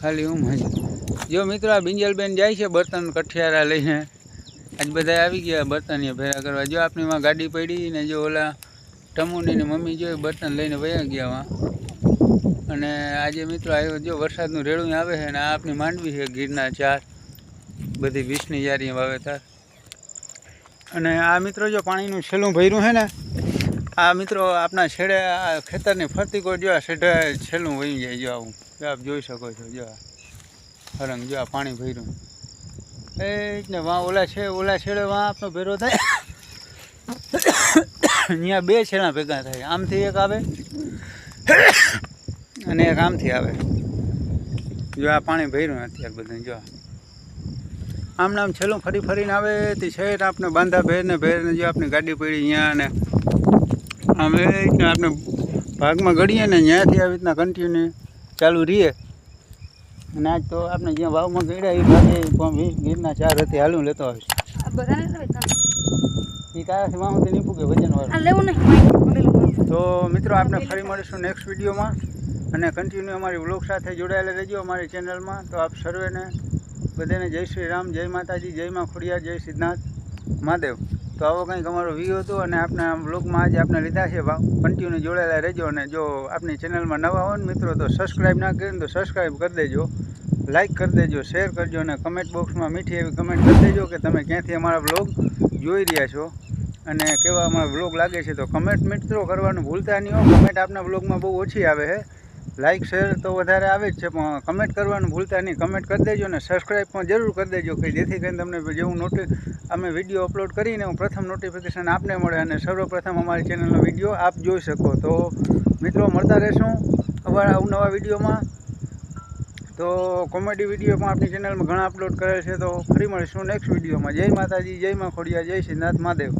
ખાલી હું જ જો મિત્રો આ બિંજલબેન જાય છે બર્તન કઠિયારા લઈને. આજ બધા આવી ગયા બર્તન એ ભેરા કરવા. જો આપણી માં ગાડી પડી ને જો ઓલા ટમુની ને મમ્મી જો બર્તન લઈને વયા ગયા વા. અને આજે મિત્રો આવ્યો જો વરસાદનું રેડું આવે છે ને આ આપણી માંડવી છે ગીરના ચાર. બધી વીસની જારી વાવેતર. અને આ મિત્રો જો પાણીનું છેલ્લું ભર્યું છે ને આ મિત્રો આપણા છેડે, આ ખેતરની ફરતી કોઈ જો આ છેડે છેલ્લું વહી જાય જો આવું. જો આપ જોઈ શકો છો, જો હરંગ જોવા પાણી ભર્યું. એ જ ને વાં ઓલા છે, ઓલા છેડે વાં આપનો ભેરો થાય. અહીંયા બે છેડા ભેગા થાય. આમથી એક આવે અને એક આમથી આવે. જો આ પાણી ભર્યું અત્યારે બધું, જો આમ નામ છેલ્લું ફરી ફરીને આવે તે શહેર આપણે બાંધા ભેર ને ભેર ને જો આપણી ગાડી પડી અહીંયા અને એ આપણે ભાગમાં ગળીએ ને ત્યાંથી આવી રીતના કન્ટિન્યુ ચાલુ રહીએ. અને આજ તો આપણે જ્યાં વાવમાં ગળ્યા એ ભાગે ગીરના ચાર હતી હાલું લેતો આવીશ. એ કાયાથી વાહમાંથી નહીં પૂગે વજનવાળું તો મિત્રો આપણે ફરી મળીશું નેક્સ્ટ વિડીયોમાં. અને કન્ટિન્યુ અમારી વ્લોગ સાથે જોડાયેલા રહેજો અમારી ચેનલમાં તો આપ સર્વેને બધાને જય શ્રી રામ જય માતાજી જય માં ખોડિયાર જય સિદ્ધનાથ. મહાદેવ. તો આવો કંઈક અમારો વ્યૂ હતો અને આપણે આ વ્લોગમાં આજે આપણે લીધા છે ભાવ. કન્ટિન્યુ જોડાયેલા રહેજો અને જો આપની ચેનલમાં નવા ને મિત્રો તો સબસ્ક્રાઈબ ના કરીને તો સબસ્ક્રાઈબ કરી દેજો. લાઈક કરી દેજો શેર કરજો અને કમેન્ટ બોક્સમાં મીઠી એવી કમેન્ટ કરી દેજો કે તમે ક્યાંથી અમારા વ્લોગ જોઈ રહ્યા છો. અને કેવા અમારા વ્લોગ લાગે છે તો કમેન્ટ મિત્રો કરવાનું ભૂલતા નહીં હો. કમેન્ટ આપના વ્લોગમાં બહુ ઓછી આવે છે. લાઈક શેર તો વધારે આવે જ છે, પણ કમેન્ટ કરવાનું ભૂલતા નહીં. કમેન્ટ કરી દેજો અને સબસ્ક્રાઈબ પણ જરૂર કરી દેજો, કે જેથી કરીને તમને જેવું નોટિ અમે વીડિયો અપલોડ કરીને હું પ્રથમ નોટિફિકેશન આપને મળે અને સર્વપ્રથમ અમારી ચેનલનો વીડિયો આપ જોઈ શકો. તો મિત્રો, મળતા રહેશું અમારા અવનવા વિડીયોમાં. તો કોમેડી વીડિયો પણ આપણી ચેનલમાં ઘણા અપલોડ કરેલ છે, તો ફરી મળીશું નેક્સ્ટ વિડીયોમાં જય માતાજી, જય માં ખોડિયા, જય શ્રીનાથ મહાદેવ.